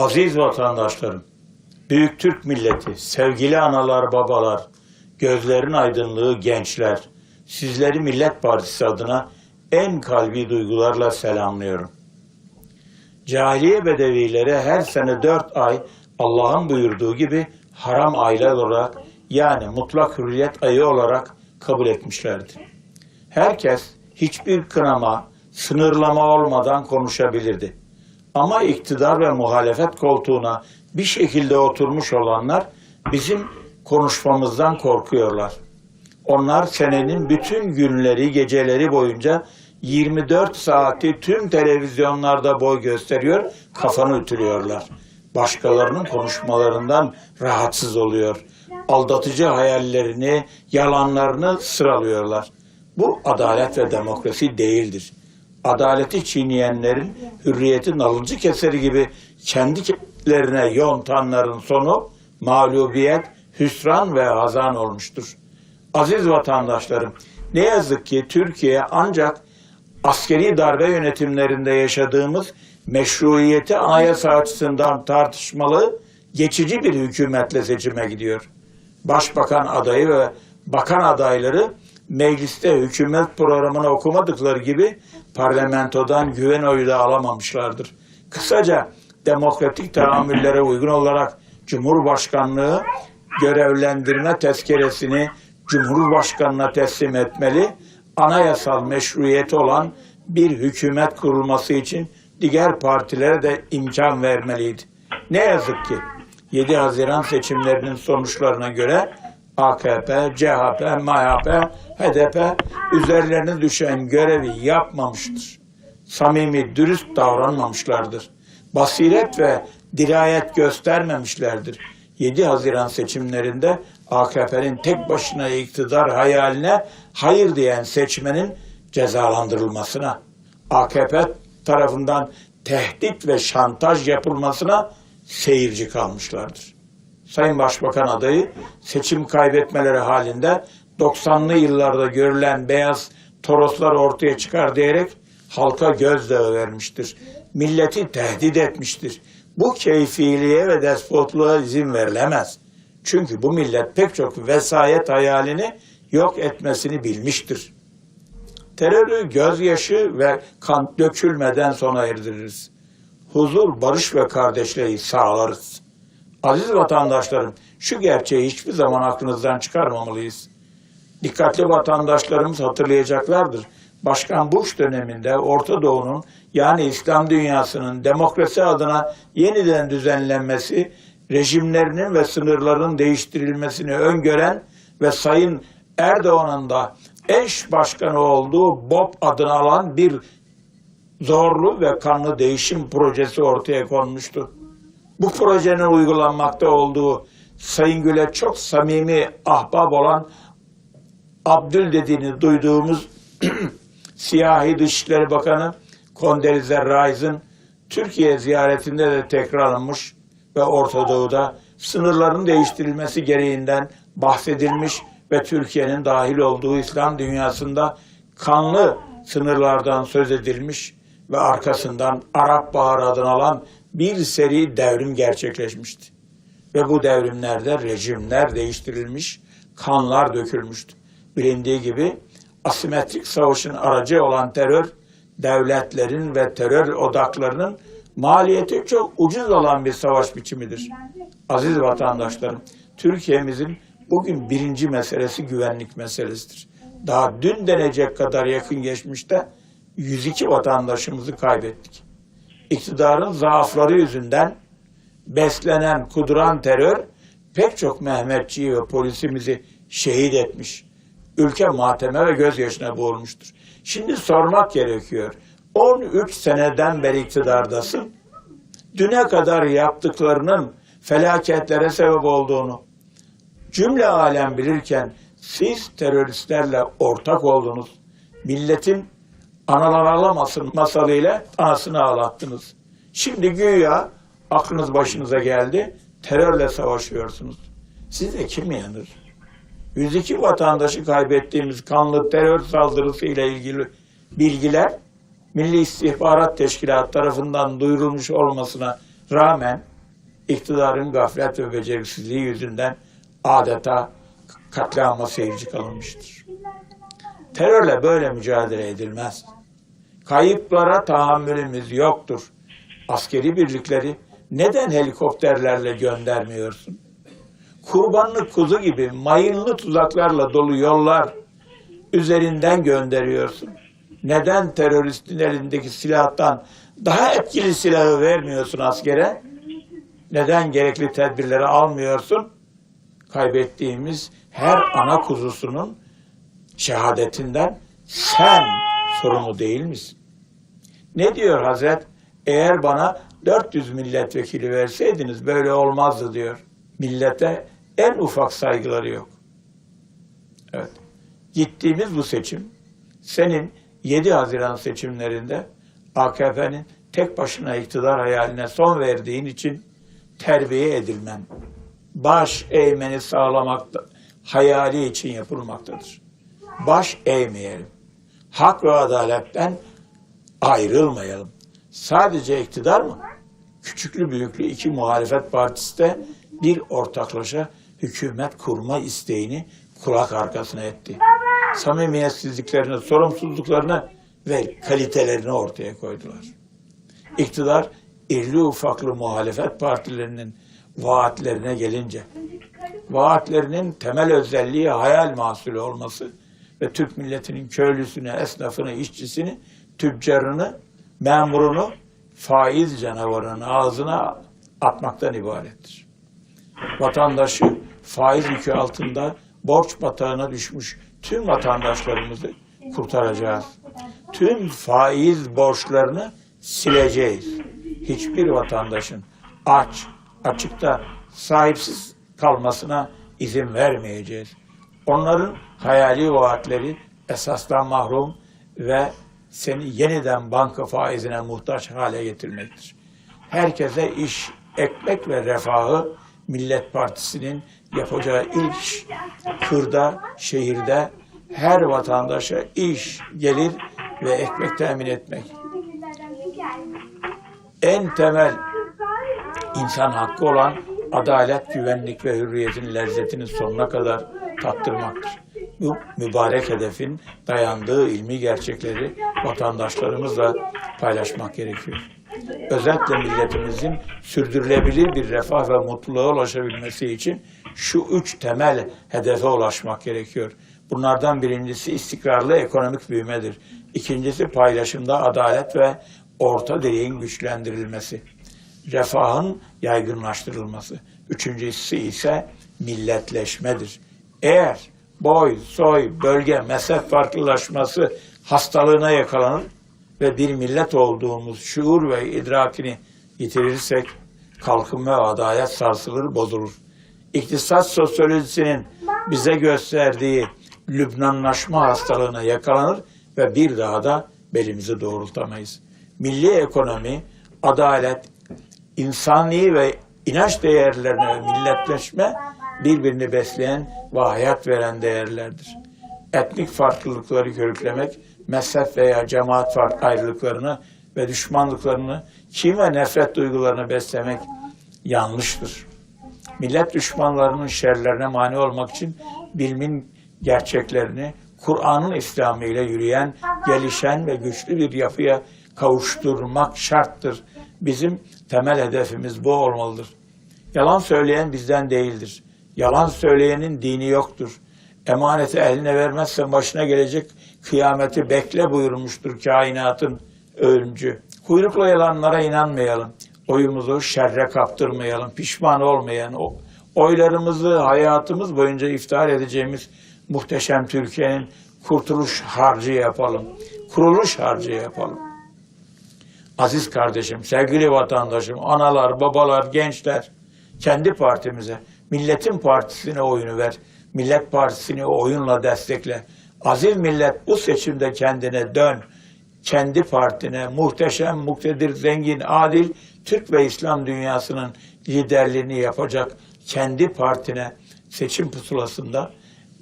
Aziz vatandaşlarım, büyük Türk milleti, sevgili analar, babalar, gözlerin aydınlığı gençler, sizleri Millet Partisi adına en kalbi duygularla selamlıyorum. Cahiliye bedevileri her sene dört ay Allah'ın buyurduğu gibi haram aylar olarak yani mutlak hürriyet ayı olarak kabul etmişlerdi. Herkes hiçbir kınama, sınırlama olmadan konuşabilirdi. Ama iktidar ve muhalefet koltuğuna bir şekilde oturmuş olanlar bizim konuşmamızdan korkuyorlar. Onlar senenin bütün günleri, geceleri boyunca 24 saati tüm televizyonlarda boy gösteriyor, kafanı ütülüyorlar. Başkalarının konuşmalarından rahatsız oluyor. Aldatıcı hayallerini, yalanlarını sıralıyorlar. Bu adalet ve demokrasi değildir. Adaleti çiğneyenlerin hürriyetin alıcı keseri gibi kendi kendilerine yontanların sonu mağlubiyet, hüsran ve hazan olmuştur. Aziz vatandaşlarım, ne yazık ki Türkiye ancak askeri darbe yönetimlerinde yaşadığımız meşruiyeti anayasa açısından tartışmalı geçici bir hükümetle seçime gidiyor. Başbakan adayı ve bakan adayları mecliste hükümet programını okumadıkları gibi parlamentodan güven oyu da alamamışlardır. Kısaca demokratik tahammüllere uygun olarak Cumhurbaşkanlığı görevlendirme tezkeresini Cumhurbaşkanına teslim etmeli, anayasal meşruiyeti olan bir hükümet kurulması için diğer partilere de imkan vermeliydi. Ne yazık ki 7 Haziran seçimlerinin sonuçlarına göre AKP, CHP, MHP, HDP üzerlerine düşen görevi yapmamıştır. Samimi, dürüst davranmamışlardır. Basiret ve dirayet göstermemişlerdir. 7 Haziran seçimlerinde AKP'nin tek başına iktidar hayaline hayır diyen seçmenin cezalandırılmasına, AKP tarafından tehdit ve şantaj yapılmasına seyirci kalmışlardır. Sayın Başbakan adayı seçim kaybetmeleri halinde 90'lı yıllarda görülen beyaz toroslar ortaya çıkar diyerek halka gözdağı vermiştir. Milleti tehdit etmiştir. Bu keyfiliğe ve despotluğa izin verilemez. Çünkü bu millet pek çok vesayet hayalini yok etmesini bilmiştir. Terörü gözyaşı ve kan dökülmeden sona erdiririz. Huzur, barış ve kardeşliği sağlarız. Aziz vatandaşlarım, şu gerçeği hiçbir zaman aklınızdan çıkarmamalıyız. Dikkatli vatandaşlarımız hatırlayacaklardır. Başkan Bush döneminde Orta Doğu'nun yani İslam dünyasının demokrasi adına yeniden düzenlenmesi, rejimlerinin ve sınırların değiştirilmesini öngören ve Sayın Erdoğan'ın da eş başkanı olduğu BOP adını alan bir zorlu ve kanlı değişim projesi ortaya konmuştu. Bu projenin uygulanmakta olduğu Sayın Gül'e çok samimi ahbap olan Abdül dediğini duyduğumuz siyahi Dışişleri Bakanı Kondelize Rice'ın Türkiye ziyaretinde de tekrarlanmış ve Orta Doğu'da sınırların değiştirilmesi gereğinden bahsedilmiş ve Türkiye'nin dahil olduğu İslam dünyasında kanlı sınırlardan söz edilmiş ve arkasından Arap Baharı adını alan bir seri devrim gerçekleşmişti. Ve bu devrimlerde rejimler değiştirilmiş, kanlar dökülmüştü. Bilindiği gibi asimetrik savaşın aracı olan terör, devletlerin ve terör odaklarının maliyeti çok ucuz olan bir savaş biçimidir. Aziz vatandaşlarım, Türkiye'mizin bugün birinci meselesi güvenlik meselesidir. Daha dün denecek kadar yakın geçmişte 102 vatandaşımızı kaybettik. İktidarın zaafları yüzünden beslenen, kuduran terör pek çok Mehmetçiyi ve polisimizi şehit etmiş. Ülke mateme ve gözyaşına boğulmuştur. Şimdi sormak gerekiyor. 13 seneden beri iktidardasın. Düne kadar yaptıklarının felaketlere sebep olduğunu cümle alem bilirken siz teröristlerle ortak oldunuz. Milletin analar ağlamasın masalıyla anasını ağlattınız. Şimdi güya aklınız başınıza geldi, terörle savaşıyorsunuz. Size kim yanır? 102 vatandaşı kaybettiğimiz kanlı terör saldırısı ile ilgili bilgiler Milli İstihbarat Teşkilatı tarafından duyurulmuş olmasına rağmen iktidarın gaflet ve beceriksizliği yüzünden adeta katliama seyirci kalınmıştır. Terörle böyle mücadele edilmez. Kayıplara tahammülümüz yoktur. Askeri birlikleri neden helikopterlerle göndermiyorsun? Kurbanlık kuzu gibi mayınlı tuzaklarla dolu yollar üzerinden gönderiyorsun. Neden teröristin elindeki silahtan daha etkili silahı vermiyorsun askere? Neden gerekli tedbirleri almıyorsun? Kaybettiğimiz her ana kuzusunun şehadetinden sen sorumlu değil misin? Ne diyor Hazret? Eğer bana 400 milletvekili verseydiniz böyle olmazdı diyor. Millete en ufak saygıları yok. Evet. Gittiğimiz bu seçim senin 7 Haziran seçimlerinde AKP'nin tek başına iktidar hayaline son verdiğin için terbiye edilmen, baş eğmeni sağlamakta, hayali için yapılmaktadır. Baş eğmeyelim. Hak ve adaletten ayrılmayalım. Sadece iktidar mı? Küçüklü büyüklü iki muhalefet partisi de bir ortaklaşa hükümet kurma isteğini kulak arkasına etti. Samimiyetsizliklerini, sorumsuzluklarını ve kalitelerini ortaya koydular. İktidar irli ufaklı muhalefet partilerinin vaatlerine gelince, vaatlerinin temel özelliği hayal mahsulü olması ve Türk milletinin köylüsünü, esnafını, işçisini, tüccarını, memurunu faiz canavarının ağzına atmaktan ibarettir. Vatandaşı faiz yükü altında borç batağına düşmüş tüm vatandaşlarımızı kurtaracağız. Tüm faiz borçlarını sileceğiz. Hiçbir vatandaşın aç, açıkta sahipsiz kalmasına izin vermeyeceğiz. Onların hayali vaatleri esasdan mahrum ve seni yeniden banka faizine muhtaç hale getirmektir. Herkese iş, ekmek ve refahı Millet Partisi'nin yapacağı ilk kırda, şehirde her vatandaşa iş, gelir ve ekmek temin etmek. En temel insan hakkı olan adalet, güvenlik ve hürriyetin lezzetini sonuna kadar tattırmaktır. Bu mübarek hedefin dayandığı ilmi gerçekleri vatandaşlarımızla paylaşmak gerekiyor. Özellikle milletimizin sürdürülebilir bir refah ve mutluluğa ulaşabilmesi için şu üç temel hedefe ulaşmak gerekiyor. Bunlardan birincisi istikrarlı ekonomik büyümedir. İkincisi paylaşımda adalet ve orta direğin güçlendirilmesi. Refahın yaygınlaştırılması. Üçüncüsü ise milletleşmedir. Eğer boy, soy, bölge, mezhep farklılaşması hastalığına yakalanır ve bir millet olduğumuz şuur ve idrakini yitirirsek kalkınma ve adalet sarsılır, bozulur. İktisat sosyolojisinin bize gösterdiği Lübnanlaşma hastalığına yakalanır ve bir daha da belimizi doğrultamayız. Milli ekonomi, adalet, insani ve inanç değerlerine ve milletleşme birbirini besleyen ve hayat veren değerlerdir. Etnik farklılıkları körüklemek, mezhep veya cemaat fark ayrılıklarını ve düşmanlıklarını, kim ve nefret duygularını beslemek yanlıştır. Millet düşmanlarının şerlerine mani olmak için bilimin gerçeklerini Kur'an'ın İslamı ile yürüyen, gelişen ve güçlü bir yapıya kavuşturmak şarttır. Bizim temel hedefimiz bu olmalıdır. Yalan söyleyen bizden değildir. Yalan söyleyenin dini yoktur. Emaneti eline vermezsen başına gelecek kıyameti bekle buyurmuştur kainatın ölümcü. Kuyruklu yalanlara inanmayalım. Oyumuzu şerre kaptırmayalım. Pişman olmayan, o oylarımızı hayatımız boyunca iftihar edeceğimiz muhteşem Türkiye'nin kurtuluş harcı yapalım. Kuruluş harcı yapalım. Aziz kardeşim, sevgili vatandaşım, analar, babalar, gençler, kendi partimize, milletin partisine oyunu ver. Millet Partisi'ni oyunla destekle. Aziz millet bu seçimde kendine dön. Kendi partine muhteşem, muktedir, zengin, adil Türk ve İslam dünyasının liderliğini yapacak kendi partine seçim pusulasında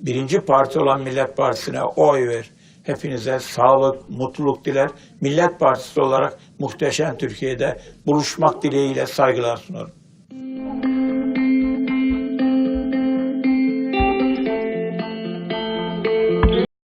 birinci parti olan Millet Partisi'ne oy ver. Hepinize sağlık, mutluluk diler. Millet Partisi olarak muhteşem Türkiye'de buluşmak dileğiyle saygılar sunarım.